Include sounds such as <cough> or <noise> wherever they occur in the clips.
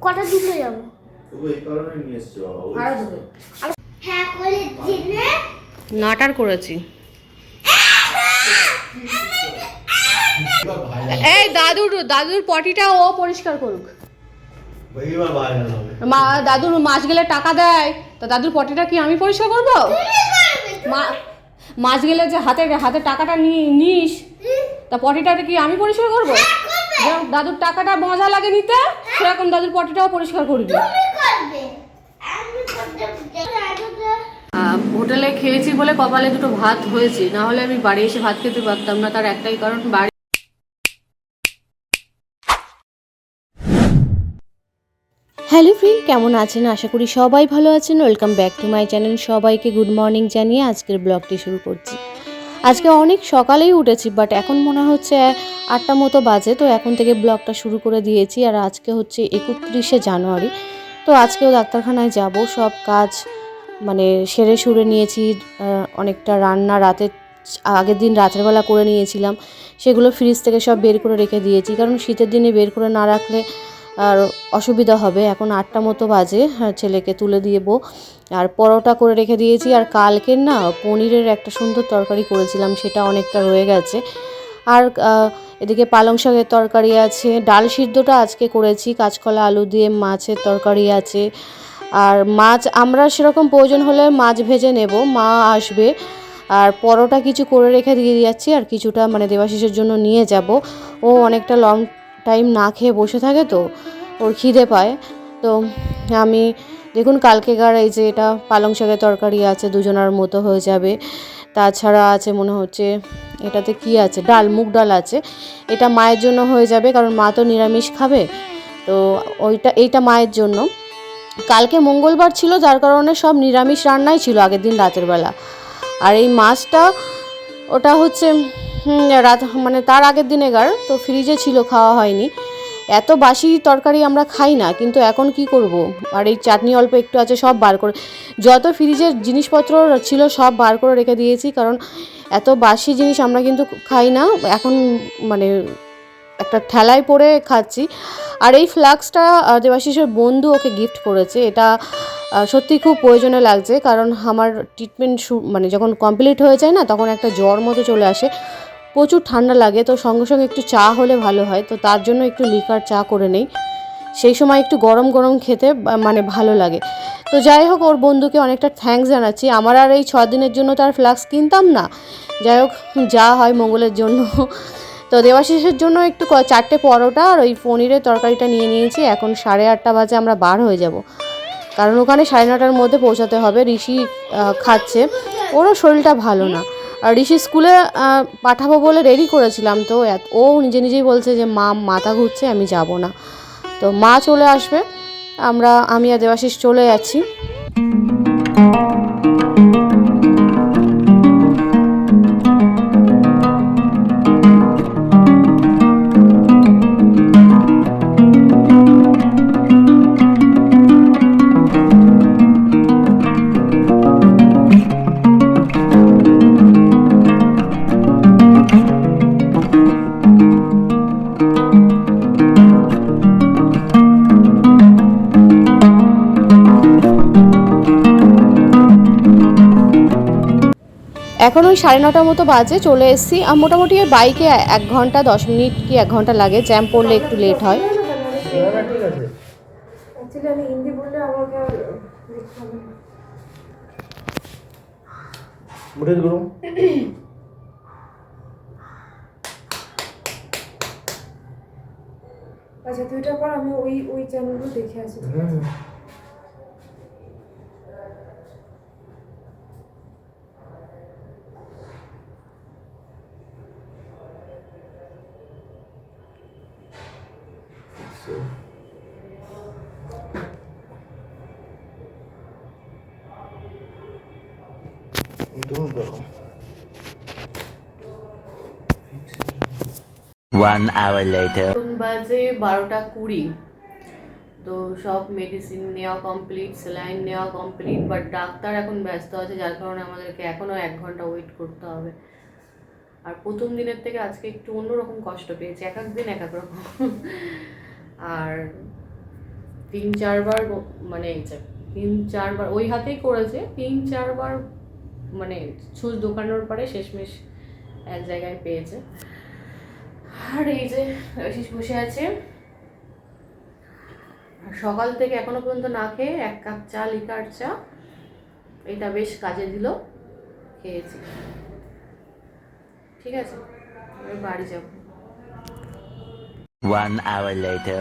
কটা দুটো যাব? হ্যাঁ নাটার করেছি। এই দাদুর দাদুর পটিটা ও পরিষ্কার করুক। মা দাদুর মাছ গেলে টাকা দেয় তো দাদুর পটিটা কি আমি পরিষ্কার করব? মা মাছ গেলে যে হাতে হাতে টাকাটা নি- নিস তা পটিটা কি আমি পরিষ্কার করব? দাদুর টাকাটা মজা লাগে নিতে। সেরকম দাদুর পটিটাও পরিষ্কার করবি তুমি করবে। আমি করতে পারব হোটেলে খেয়েছি বলে কপালে দুটো ভাত হয়েছে না হলে আমি বাড়ি এসে ভাত খেতে পারতাম না তার একটাই কারণ বাড়ি হ্যালো ফ্রেন্ড কেমন আছেন? আশা করি সবাই ভালো আছেন। Welcome back to my channel. সবাইকে গুড মর্নিং জানিয়ে আজকের ব্লগটি শুরু করছি। আজকে অনেক সকালেই উঠেছি বাট এখন মনে হচ্ছে আটটা মতো বাজে, তো এখন থেকে ব্লগটা শুরু করে দিয়েছি। আর আজকে হচ্ছে একত্রিশে জানুয়ারি, তো আজকেও ডাক্তারখানায় যাব। সব কাজ মানে সেরে সুরে নিয়েছি অনেকটা রান্না রাতে, আগের দিন রাতের বেলা করে নিয়েছিলাম। সেগুলো ফ্রিজ থেকে সব বের করে রেখে দিয়েছি, কারণ শীতের দিনে বের করে না রাখলে আর অসুবিধা হবে। এখন আটটা মতো বাজে ছেলেকে তুলে দিয়েবো আর পরোটা করে রেখে দিয়েছি। আর কালকের না পনিরের একটা সুন্দর তরকারি করেছিলাম, সেটা অনেকটা রয়ে গেছে। আর এদিকে পালং শাকের তরকারি আছে। ডাল সিদ্ধটা আজকে করেছি। কাঁচকলা, আলু দিয়ে মাছের তরকারি আছে। আর মাছ, আমরা সেরকম প্রয়োজন হলে মাছ ভেজে নেব। মা আসবে। আর পরোটা কিছু করে রেখে দিয়ে যাচ্ছি। আর কিছুটা মানে দেবাশিসের জন্য নিয়ে যাব। ও অনেকটা লং টাইম না খেয়ে বসে থাকে তো, ওর খিদে পায়। তো আমি দেখুন কালকেকার এই যে এটা পালং শাকের তরকারি আছে, দুজনার মতো হয়ে যাবে। তাছাড়া আছে মনে হচ্ছে, এটাতে কি আছে? ডাল, মুগ ডাল আছে। এটা মায়ের জন্য হয়ে যাবে, কারণ মা তো নিরামিষ খাবে। তো ওইটা, এইটা মায়ের জন্য। কালকে মঙ্গলবার ছিল, যার কারণে সব নিরামিষ রান্নাই ছিল আগের দিন রাতের বেলা। আর এই মাছটা, ওটা হচ্ছে রাত মানে তার আগের দিনেকার তো ফ্রিজে ছিল, খাওয়া হয়নি। এত বাসি তরকারি আমরা খাই না, কিন্তু এখন কি করব? আর এই চাটনি অল্প একটু আছে, সব বার করে যত ফ্রিজের জিনিসপত্র ছিল, সব বার করে রেখে দিয়েছি, কারণ এত বাসি জিনিস আমরা কিন্তু খাই না। এখন মানে একটা ঠেলায় পরে খাচ্ছি। আর এই ফ্লাক্সটা দেবাশিসের বন্ধু ওকে গিফট করেছে। এটা সত্যি খুব প্রয়োজনে লাগছে, কারণ আমার ট্রিটমেন্ট মানে যখন কমপ্লিট হয়ে যায় না, তখন একটা জ্বর মতো চলে আসে। প্রচুর ঠান্ডা লাগে, তো সঙ্গে সঙ্গে একটু চা হলে ভালো হয়, তো তার জন্য একটু লিকার চা করে নেই। সেই সময় একটু গরম গরম খেতে মানে ভালো লাগে। তো যাই হোক, ওর বন্ধুকে অনেকটা থ্যাঙ্কস জানাচ্ছি। আমার আর এই ছ দিনের জন্য তার ফ্লাক্স কিনতাম না। যাই হোক, যা হয় মঙ্গলের জন্য। তো দেবাশিসের জন্য একটু চারটে পরোটা আর ওই পনিরের তরকারিটা নিয়ে নিয়েছি। এখন সাড়ে আটটা বাজে, আমরা বার হয়ে যাব। কারণ ওখানে সাড়ে নটার মধ্যে পৌঁছাতে হবে। ঋষি খাচ্ছে। ওরও শরীরটা ভালো না। ঋষি স্কুলে পাঠাবো বলে রেডি করেছিলাম। তো ও নিজে নিজেই বলছে যে, মা, মাথা ঘুরছে, আমি যাব না। তো মা চলে আসবে। আমরা, আমি আর দেবাশিস চলে যাচ্ছি। এখন ওই সাড়ে নটার মতো বাজে চলে এসেছি। আর মোটামুটি ওই বাইকে এক ঘণ্টা দশ মিনিট কি এক ঘণ্টা লাগে। জ্যাম পড়লে একটু লেট হয়। আচ্ছা তুই এটা কর আমি ওই ওই চ্যানেলগুলো দেখে আসি। তুমি দেখো hour later. এখন বাজে বারোটা কুড়ি। তো সব মেডিসিন নেওয়া কমপ্লিট স্যালাইন নেওয়া কমপ্লিট বাট ডাক্তার এখন ব্যস্ত আছে, যার কারণে আমাদেরকে এখনও এক ঘণ্টা ওয়েট করতে হবে। আর প্রথম দিনের থেকে আজকে একটু অন্যরকম কষ্ট পেয়েছি, এক এক দিন এক এক রকম। আর তিন চারবার মানে তিন চারবার, ওই হাতেই করেছে, তিন চারবার মানে ছুঁচ দোকানোর পরে শেষমেশ এক জায়গায় পেয়েছে। আর এই যে আশিস বসে আছে। আর সকাল থেকে এখনও পর্যন্ত না খেয়ে এক কাপ চা লিকার চা এটা বেশ কাজে দিল খেয়েছি। ঠিক আছে আমি বাড়ি যাব। One hour later.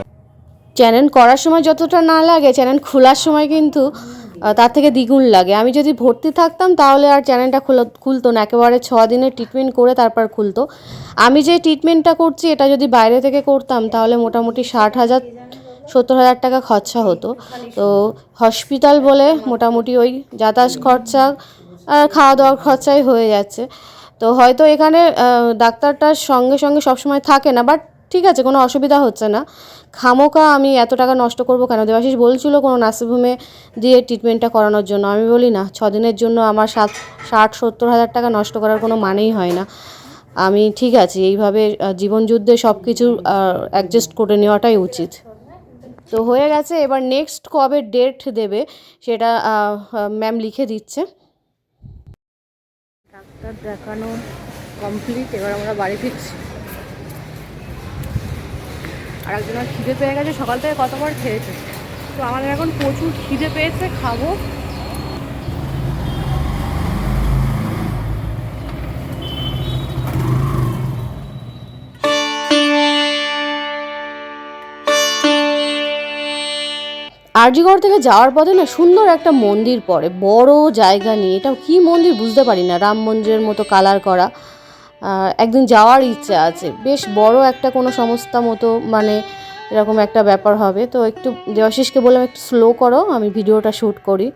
চ্যানেল করার সময় যতটা না লাগে চ্যানেল খোলার সময় কিন্তু তার থেকে দ্বিগুণ লাগে। আমি যদি ভর্তি থাকতাম তাহলে আর চ্যানেলটা খুলো খুলতো না। একেবারে ছ দিনের ট্রিটমেন্ট করে তারপর খুলতো। আমি যে ট্রিটমেন্টটা করছি, এটা যদি বাইরে থেকে করতাম, তাহলে মোটামুটি ষাট হাজার, সত্তর হাজার টাকা খরচা হতো। তো হসপিটাল বলে মোটামুটি ওই যাতায়াত খরচা আর খাওয়া দাওয়ার খরচাই হয়ে যাচ্ছে। তো হয়তো এখানে ডাক্তারটার সঙ্গে সঙ্গে সবসময় থাকে না বাট ঠিক আছে, কোনো অসুবিধা হচ্ছে না। খামোকা আমি এত টাকা নষ্ট করব কেন? দেবাশিস বলছিল কোনো নার্সিংহোমে দিয়ে ট্রিটমেন্টটা করানোর জন্য। আমি বলি, না ছ দিনের জন্য আমার সাত, ষাট, সত্তর হাজার টাকা নষ্ট করার কোনো মানেই হয় না। আমি ঠিক আছে, এইভাবে জীবনযুদ্ধে সব কিছু অ্যাডজাস্ট করে নেওয়াটাই উচিত। তো হয়ে গেছে, এবার নেক্সট কবে ডেট দেবে সেটা ম্যাম লিখে দিচ্ছে। ডাক্তার দেখানো কমপ্লিট এবার আমরা বাড়ি ফিরছি। আর একজনের খিদে পেয়ে গেছে, সকাল থেকে কতবার খেয়েছে। তো আমাদের এখন প্রচুর খিদে পেয়েছে, খাব। আরজিগড় থেকে যাওয়ার পথে না সুন্দর একটা মন্দির পড়ে, বড় জায়গা নিয়ে। এটা কি মন্দির বুঝতে পারি না, রাম মন্দিরের মতো কালার করা। একদিন যাওয়ার ইচ্ছা আছে। বেশ বড় একটা কোনো সংস্থা মতো মানে এরকম একটা ব্যাপার হবে। তো একটু দেবাশিসকে বললাম একটু স্লো করো আমি ভিডিওটা শ্যুট করি।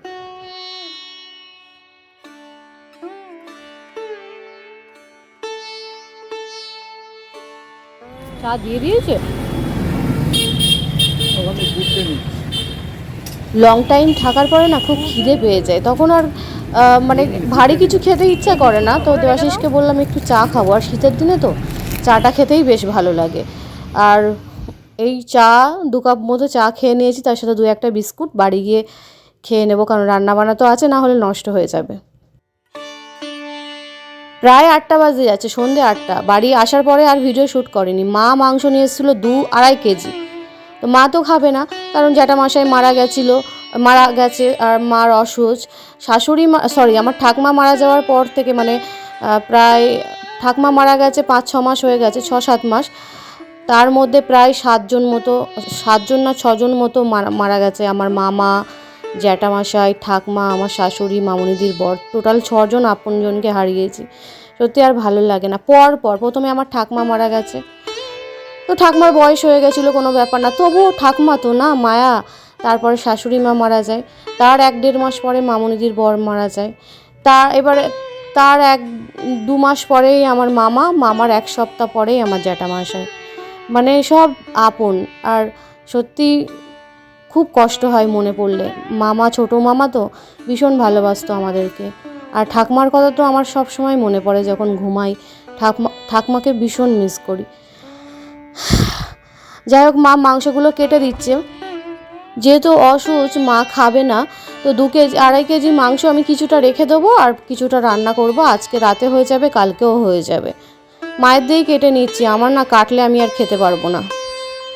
চা দিয়ে দিয়েছে? লং টাইম থাকার পরে না খুব খিদে পেয়ে যায়। তখন আর মানে ভারী কিছু খেতে ইচ্ছা করে না। তো দেবাশিসকে বললাম, একটু চা খাব। আর শীতের দিনে তো চাটা খেতেই বেশ ভালো লাগে। আর এই চা, দু কাপ মতো চা খেয়ে নিয়েছি। তার সাথে দু একটা বিস্কুট। বাড়ি গিয়ে খেয়ে নেব, কারণ রান্না বান্না তো আছে, না হলে নষ্ট হয়ে যাবে। প্রায় আটটা বাজে যাচ্ছে, সন্ধে আটটা। বাড়ি আসার পরে আর ভিডিও শ্যুট করেনি। মা মাংস নিয়ে এসেছিল দু আড়াই কেজি। তো মা তো খাবে না, কারণ জ্যাঠামশাই মারা গেছিল, মারা গেছে, আর মার অসুচ। শাশুড়ি মা সরি আমার ঠাকমা মারা যাওয়ার পর থেকে মানে প্রায়, ঠাকমা মারা গেছে পাঁচ, ছ মাস হয়ে গেছে, ছ, সাত মাস। তার মধ্যে প্রায় সাতজন মতো, সাতজন না ছজন মতো মারা গেছে। আমার মামা, জ্যাঠামশাই, ঠাকমা, আমার শাশুড়ি, মামুনিদির বর টোটাল ছজন আপনজনকে হারিয়েছি। সত্যি আর ভালো লাগে না। পর পর, প্রথমে আমার ঠাকমা মারা গেছে। তো ঠাকমার বয়স হয়ে গেছিল, কোনো ব্যাপার না। তবুও ঠাকমা তো না, মায়া। তারপরে শাশুড়ি মা মারা যায়। তার এক দেড় মাস পরে মামুনিদির বর মারা যায়। তার এবারে তার এক দু মাস পরেই আমার মামা, মামার এক সপ্তাহ পরেই আমার জ্যাঠামশাই মানে সব আপন। আর সত্যি খুব কষ্ট হয় মনে পড়লে। মামা ছোটো মামা তো, ভীষণ ভালোবাসতো আমাদেরকে। আর ঠাকমার কথা তো আমার সব সময় মনে পড়ে যখন ঘুমাই। ঠাকমা, ঠাকমাকে ভীষণ মিস করি। <sighs> যাই হোক, মা মাংসগুলো কেটে দিচ্ছে। যেহেতু অসুচ, মা খাবে না, তো দু কেজি, আড়াই কেজি মাংস আমি কিছুটা রেখে দেবো আর কিছুটা রান্না করব। আজকে রাতে হয়ে যাবে, কালকেও হয়ে যাবে। মায়ের দিয়েই কেটে নিচ্ছি, আমার না কাটলে আমি আর খেতে পারব না।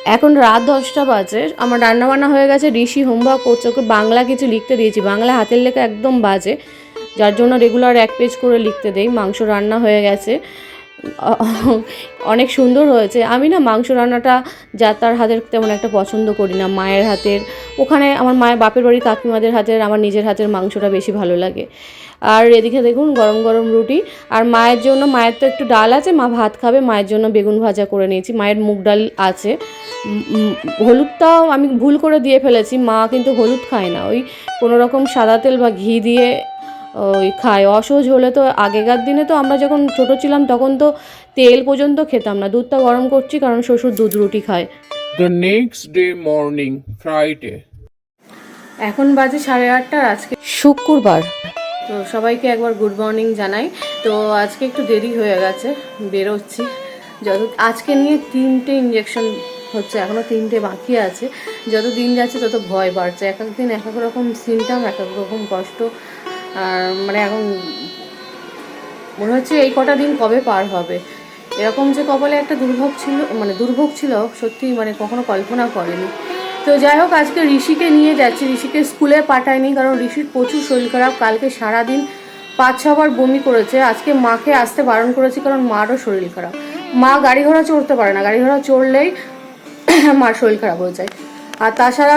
এখন রাত দশটা বাজে, আমার রান্না বান্না হয়ে গেছে, ঋষি হোমওয়ার্ক করছে, ওকে বাংলা কিছু লিখতে দিয়েছি। বাংলা হাতের লেখা একদম বাজে, যার জন্য রেগুলার এক পেজ করে লিখতে দেই, মাংস রান্না হয়ে গেছে। অনেক সুন্দর হয়েছে। আমি না মাংস রান্নাটা যা তার হাতের তেমন একটা পছন্দ করি না, মায়ের হাতের। ওখানে আমার মায়ের বাপের বাড়ি কাকিমাদের হাতের, আমার নিজের হাতের মাংসটা বেশি ভালো লাগে। আর এদিকে দেখুন গরম গরম রুটি। আর মায়ের জন্য, মায়ের তো একটু ডাল আছে, মা ভাত খাবে, মায়ের জন্য বেগুন ভাজা করে নিয়েছি। মায়ের মুগ ডাল আছে। হলুদটাও আমি ভুল করে দিয়ে ফেলেছি, মা কিন্তু হলুদ খায় না। ওই কোনো রকম সাদা তেল বা ঘি দিয়ে ওই খায়। অসহজ হলে তো আগেকার দিনে তো আমরা যখন ছোট ছিলাম তখন তো তেল পর্যন্ত খেতাম না। দুধটা গরম করছি কারণ শ্বশুর দুধ রুটি খায়। The next day morning Friday এখন বাজে সাড়ে আটটার আজকে শুক্রবার। তো সবাইকে একবার গুড মর্নিং জানাই। তো আজকে একটু দেরি হয়ে গেছে বেরোচ্ছি। যত আজকে নিয়ে তিনটে ইঞ্জেকশন হচ্ছে এখনও তিনটে বাকি আছে। যত দিন যাচ্ছে তত ভয় বাড়ছে। এক এক দিন এক এক রকম সিমটাম এক এক রকম কষ্ট। আর মানে এখন মনে হচ্ছে এই কটা দিন কবে পার হবে। এরকম যে কপালে একটা দুর্ভোগ ছিল মানে দুর্ভোগ ছিল, সত্যি মানে কখনো কল্পনা করেনি। তো যাই হোক, আজকে ঋষিকে নিয়ে যাচ্ছি। ঋষিকে স্কুলে পাঠায়নি, কারণ ঋষির প্রচুর শরীর খারাপ। কালকে সারাদিন পাঁচ, ছবার বমি করেছে। আজকে মাকে আসতে বারণ করেছি, কারণ মারও শরীর খারাপ। মা গাড়ি ঘোড়া চড়তে পারে না। গাড়ি ঘোড়া চড়লেই মার শরীর খারাপ হয়ে যায়। আর তাছাড়া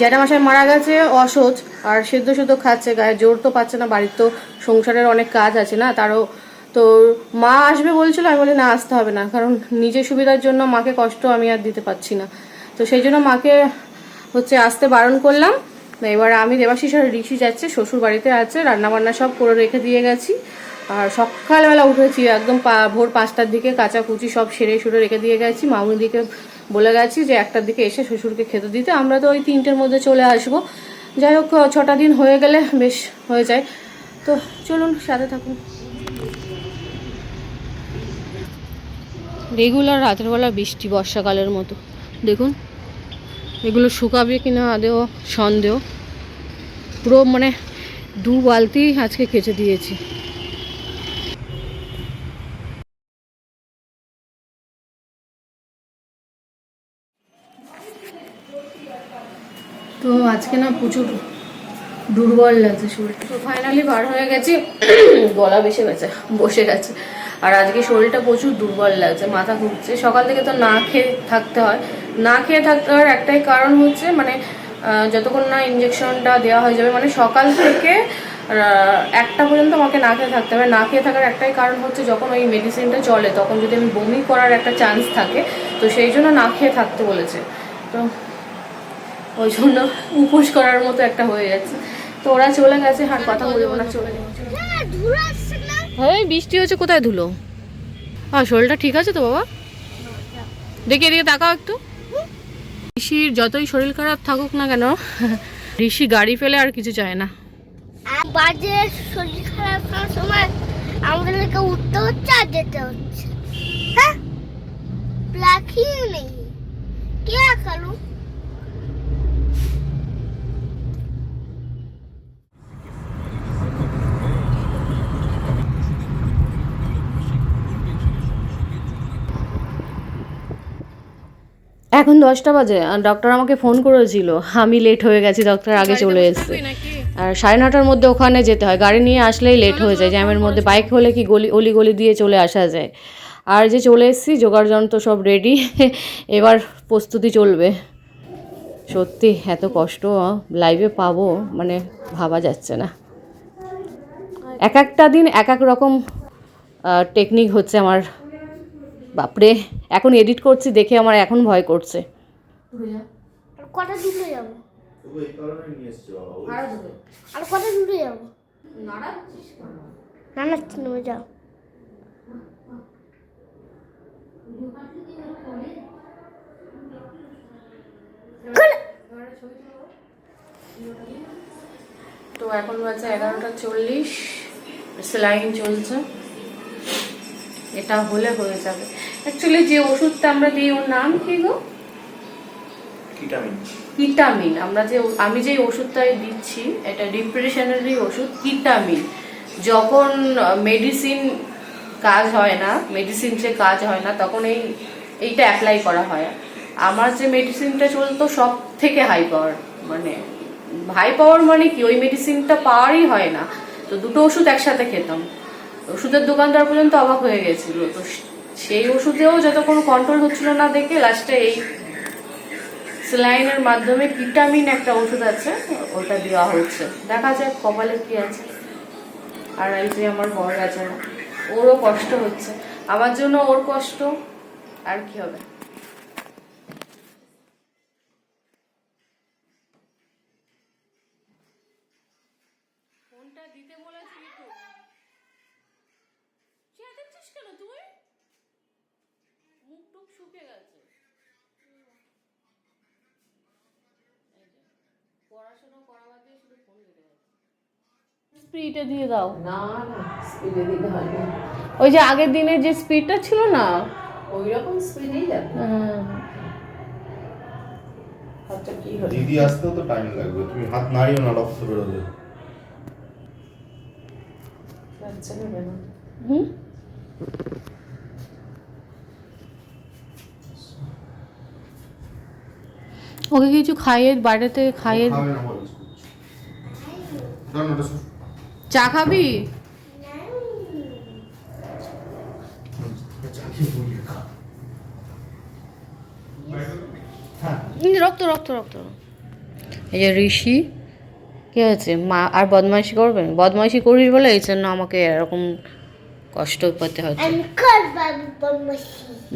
জ্যাঠামশাই মারা গেছে অসহ্য আর সেদ্ধ সেদ্ধ খাচ্ছে, গায়ে জোর তো পাচ্ছে না, বাড়ির তো সংসারের অনেক কাজ আছে না, তারও তো মা আসবে বলছিল, আমি বলি না, আসতে হবে না, কারণ নিজের সুবিধার জন্য মাকে কষ্ট আমি আর দিতে পারছি না। তো সেই জন্য মাকে হচ্ছে আসতে বারণ করলাম। এবার আমি দেবাশিস আর ঋষি যাচ্ছে, শ্বশুর বাড়িতে আছে, রান্নাবান্না সব করে রেখে দিয়ে গেছি। আর সকালবেলা উঠেছি, একদম ভোর পাঁচটার দিকে কাঁচা কুচি সব সেরে সুরে রেখে দিয়ে গেছি। মামুনিদিকে বলে গেছি যে একটার দিকে এসে শ্বশুরকে খেতে দিতে, আমরা তো ওই তিনটের মধ্যে চলে আসব। যাই হোক ছটা দিন হয়ে গেলে বেশ হয়ে যায়। তো চলুন, সাথে থাকুন। রেগুলার রাতের বেলা বৃষ্টি, বর্ষাকালের মতো। দেখুন, এগুলো শুকাবে কিনা আদেও সন্দেহ। পুরো মানে দু বালতি আজকে কেচে দিয়েছি। আজকে না প্রচুর দুর্বল লাগছে শরীরটা। তো ফাইনালি বার হয়ে গেছি, গলা বেসে গেছে, বসে গেছে। আর আজকে শরীরটা প্রচুর দুর্বল লাগছে, মাথা ঘুরছে। সকাল থেকে তো না খেয়ে থাকতে হয়। না খেয়ে থাকতে হওয়ার একটাই কারণ হচ্ছে মানে যতক্ষণ না ইঞ্জেকশনটা দেওয়া হয়ে যাবে মানে সকাল থেকে একটা পর্যন্ত আমাকে না খেয়ে থাকতে হবে। না খেয়ে থাকার একটাই কারণ হচ্ছে যখন ওই মেডিসিনটা চলে, তখন যদি আমি বমি করার একটা চান্স থাকে, তো সেই জন্য না খেয়ে থাকতে বলেছে। তো ওই জন্য উপোস করার মতো একটা হয়ে যাচ্ছে তো ওরা চলে গেছে আর কথা বলব না চলে হ্যাঁ, ধুলো আসছে না। এই বৃষ্টি হচ্ছে কোথায় ধুলো? আর শরীরটা ঠিক আছে তো বাবা? দেখি এদিকে তাকাও একটু। ঋষির যতই শরীর খারাপ থাকুক না কেন ঋষি গাড়ি ফেলে আর কিছু চায় না। বাজে শরীর খারাপ হওয়ার সময় আমাদেরকে উঠতে হচ্ছে আর যেতে হচ্ছে। হ্যাঁ? রাখি নেই। কে আঁকালো এখন দশটা বাজে আর ডক্টর আমাকে ফোন করেছিল আমি লেট হয়ে গেছি ডক্টর আগে চলে এসেছে। আর সাড়ে নটার মধ্যে ওখানে যেতে হয় গাড়ি নিয়ে আসলেই লেট হয়ে যায় জ্যামের মধ্যে বাইক হলে কি গলি অলি গলি দিয়ে চলে আসা যায়? আর যে চলে এসেছি জোগাড় যন্ত্র সব রেডি <laughs> এবার প্রস্তুতি চলবে। সত্যি এত কষ্ট লাইভে পাবো মানে ভাবা যাচ্ছে না। এক একটা দিন এক এক রকম টেকনিক হচ্ছে আমার বাপরে এখন এডিট করছি দেখে আমার এখন ভয় করছে। আর কটা দূরে যাব? আর কটা দূরে যাব? নেমে যাও তো এখন বাজে এগারোটা চল্লিশ। সেলাইন চলছে। এটা হলে হয়ে যাবে। অ্যাকচুয়ালি যে ওষুধটা আমরা দিই ওর নাম কি গো? ভিটামিন কিটামিন আমরা যে আমি যে ওষুধটা দিচ্ছি এটা ডিপ্রেশনেরই ওষুধ কিটামিন যখন মেডিসিন কাজ হয় না মেডিসিন যে কাজ হয় না তখন এই এইটা অ্যাপ্লাই করা হয়। আমার যে মেডিসিনটা চলতো সব থেকে হাই পাওয়ার মানে হাই পাওয়ার মানে কি? ওই মেডিসিনটা পাওয়ারই হয় না। তো দুটো ওষুধ একসাথে খেতাম। ওষুধের দোকানদার পর্যন্ত অবাক হয়ে গেছিল। তো সেই ওষুধেও যত কোনো কন্ট্রোল হচ্ছিল না দেখে লাস্টে এই স্যালাইনের মাধ্যমে ভিটামিন একটা ওষুধ আছে, ওটা দেওয়া হচ্ছে। দেখা যাক কপালে কি আছে। আর এই যে আমার বর আছে ওরও কষ্ট হচ্ছে। আমার জন্য ওর কষ্ট, আর কি হবে? স্পিডে দিয়ে দাও। না না স্পিডে দিতে হয় না। ওই যে আগের দিনের যে স্পিডটা ছিল না? ওই রকম স্পিডেই যাবে। কি হলো দিদি আসতেও তো টাইম লাগবে। তুমি হাত নাড়িও না রক্ত বেরোবে। নেবে না। হুম? ওকে কিছু খাইয়ে বাড়িতে খাইয়ে চা খাবি? রক্ত রক্ত রক্ত। এই যে ঋষি কি হয়েছে? মা আর বদমাইশি করবে? বদমাইশি করিস বলে এই জন্য আমাকে এরকম কষ্ট পেতে হচ্ছে।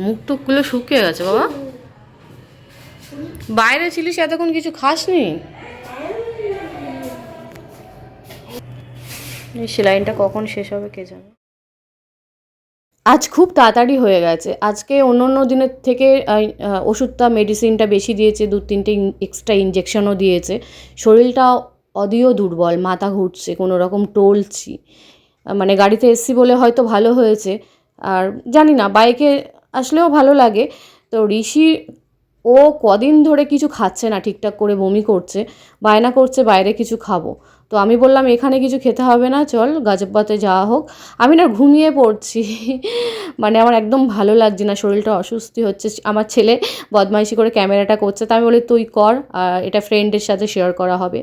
মুখ টুকগুলো শুকিয়ে গেছে বাবা। বাইরে ছিলিস এতক্ষণ কিছু খাসনি? সেলাইনটা কখন শেষ হবে কে জানে। আজ খুব তাড়াতাড়ি হয়ে গেছে। আজকে অন্য অন্য দিনের থেকে ওষুধটা মেডিসিনটা বেশি দিয়েছে, দু তিনটে এক্সট্রা ইঞ্জেকশনও দিয়েছে। শরীরটা অদিও দুর্বল, মাথা ঘুরছে, কোনো রকম টলছি। মানে গাড়িতে এসছি বলে হয়তো ভালো হয়েছে। আর জানি না বাইকে আসলেও ভালো লাগে। তো ঋষি, ও কদিন ধরে কিছু খাচ্ছে না, ঠিকঠাক করে বমি করছে, বায়না করছে, বাইরে কিছু খাব। তো আমি বললাম এখানে কিছু খেতে হবে না চল গাজব্বাতে যাওয়া হোক। আমি না ঘুমিয়ে পড়ছি। <laughs> মানে আমার একদম ভালো লাগছে না শরীরটা অসুস্থি হচ্ছে। আমার ছেলে বদমাইশি করে ক্যামেরাটা করছে তা আমি বলি তুই কর এটা ফ্রেন্ডের সাথে শেয়ার করা হবে।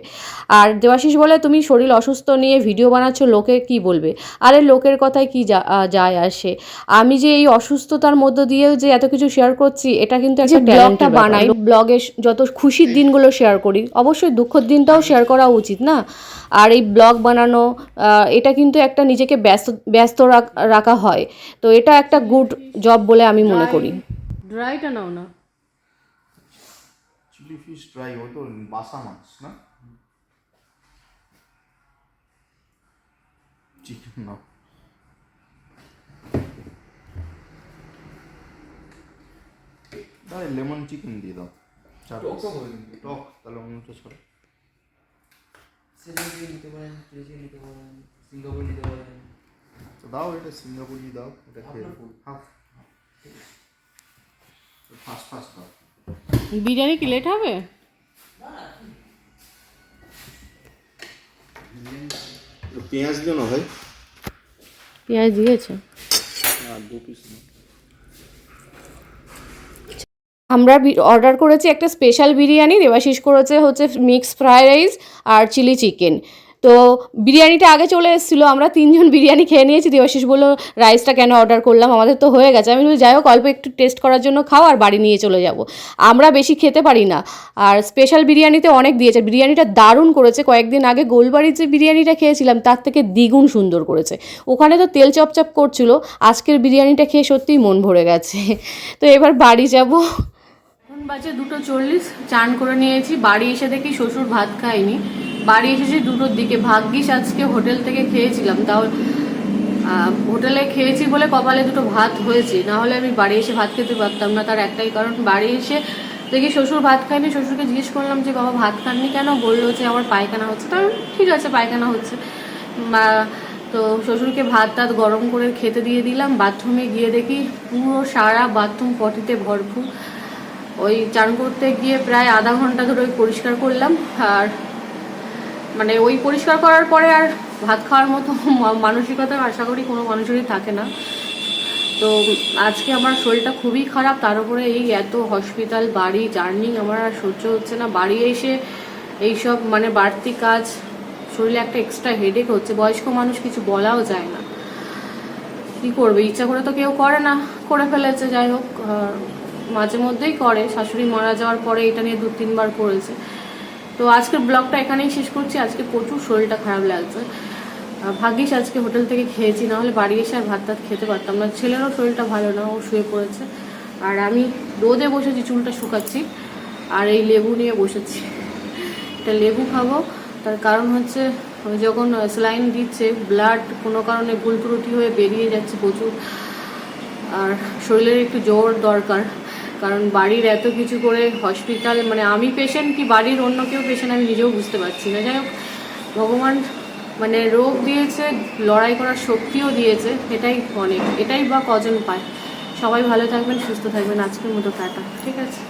আর দেবাশিস বলে তুমি শরীর অসুস্থ নিয়ে ভিডিও বানাচ্ছ লোকে কি বলবে? আরে লোকের কথায় কি যা- যায় আসে? আমি যে এই অসুস্থতার মধ্য দিয়ে যে এত কিছু শেয়ার করছি এটা কিন্তু একটা ব্লগটা বানাই। ব্লগে যত খুশির দিনগুলো শেয়ার করি অবশ্যই দুঃখের দিনটাও শেয়ার করা উচিত না? আর এই ব্লগ বানানো এটা কিন্তু একটা নিজেকে ব্যস্ত ব্যস্ত রাখা হয়। তো এটা একটা গুড জব বলে আমি মনে করি। ড্রাইটা নাও না। চিলি ফিশ ড্রাই তো বাসা মাছ না? চিকেন নাও। লেমন চিকেন দিয়ে দাও। চার টক তাহলে অন্যটা ছড়া তো দাও এটা সিঙ্গাপুরি দাও এটা খেয়ে হাফ ফাস্ট ফাস্ট দাও। বিরিয়ানি কি লেট হবে? পেঁয়াজ দিও না ভাই। পেঁয়াজ দিয়েছে। আর দু পিস আমরা অর্ডার করেছি একটা স্পেশাল বিরিয়ানি, দেবাশিস করেছে হচ্ছে মিক্স ফ্রায়েড রাইস আর চিলি চিকেন তো বিরিয়ানিটা আগে চলে এসেছিল, আমরা তিনজন বিরিয়ানি খেয়ে নিয়েছি, দেবাশিস বলল রাইসটা কেন অর্ডার করলাম? আমাদের তো হয়ে গেছে। আমি বলি, যাই হোক, অল্প একটু টেস্ট করার জন্য খাও আর বাড়ি নিয়ে চলে যাব। আমরা বেশি খেতে পারি না। আর স্পেশাল বিরিয়ানিতে অনেক দিয়েছে। বিরিয়ানিটা দারুণ করেছে। কয়েকদিন আগে গোলবাড়ির যে বিরিয়ানিটা খেয়েছিলাম, তার থেকে দ্বিগুণ সুন্দর করেছে। ওখানে তো তেল চপচপ করছিল, আজকের বিরিয়ানিটা খেয়ে সত্যিই মন ভরে গেছে। তো এবার বাড়ি যাব। বাজে দুটো চল্লিশ, চান করে নিয়েছি। বাড়ি এসে দেখি শ্বশুর ভাত খায়নি। বাড়ি এসেছি দুটোর দিকে, ভাগ্যিস আজকে হোটেল থেকে খেয়েছিলাম। তাও হোটেলে খেয়েছি বলে কপালে দুটো ভাত হয়েছে। না হলে আমি বাড়ি এসে ভাত খেতে পারতাম না। তার একটাই কারণ, বাড়ি এসে দেখি শ্বশুর ভাত খায়নি। শ্বশুরকে জিজ্ঞেস করলাম যে, বাবা, ভাত খাননি কেন? বলল যে, আমার পায়খানা হচ্ছে। তার ঠিক আছে, পায়খানা হচ্ছে। মা, তো শ্বশুরকে ভাত টাত গরম করে খেতে দিয়ে দিলাম। বাথরুমে গিয়ে দেখি পুরো সারা বাথরুম পটিতে ভরপুর। ওই চান করতে গিয়ে প্রায় আধা ঘণ্টা ধরে ওই পরিষ্কার করলাম, আর মানে ওই পরিষ্কার করার পরে আর ভাত খাওয়ার মতো মানসিকতা আশা করি কোনো মানুষেরই থাকে না। তো আজকে আমার শরীরটা খুবই খারাপ, তার উপরে এই এত হসপিটাল, বাড়ি, জার্নি, আমার আর সহ্য হচ্ছে না। বাড়ি এসে এইসব মানে বাড়তি কাজ, শরীরে একটা এক্সট্রা হেডেক হচ্ছে, বয়স্ক মানুষ কিছু বলাও যায় না। কি করবে? ইচ্ছা করে তো কেউ করে না, করে ফেলেছে, যাই হোক মাঝে মধ্যেই করে, শাশুড়ি মারা যাওয়ার পরে এটা নিয়ে দু, তিনবার করেছে। তো আজকের ব্লগটা এখানেই শেষ করছি। আজকে প্রচুর শরীরটা খারাপ লাগছে। ভাগ্যিস আজকে হোটেল থেকে খেয়েছি, নাহলে বাড়ি এসে আর ভাত টাত খেতে পারতাম না। ছেলেরও শরীরটা ভালো না, ও শুয়ে পড়েছে। আর আমি রোদে বসেছি, চুলটা শুকাচ্ছি। আর এই লেবু নিয়ে বসেছি। এটা লেবু খাব। তার কারণ হচ্ছে যখন স্যালাইন দিচ্ছে, ব্লাড কোনো কারণে ভুল ত্রুটি হয়ে বেরিয়ে যাচ্ছে প্রচুর। আর শরীরের একটু জোর দরকার। কারণ বাড়ির এত কিছু করে হসপিটাল মানে আমি পেশেন্ট কি বাড়ির অন্য কেউ পেশেন্ট আমি নিজেও বুঝতে পারছি না। যাই হোক, ভগবান মানে রোগ দিয়েছে, লড়াই করার শক্তিও দিয়েছে, এটাই অনেক, এটাই বা কজন পায়। সবাই ভালো থাকবেন, সুস্থ থাকবেন, আজকের মতো টাটা, ঠিক আছে?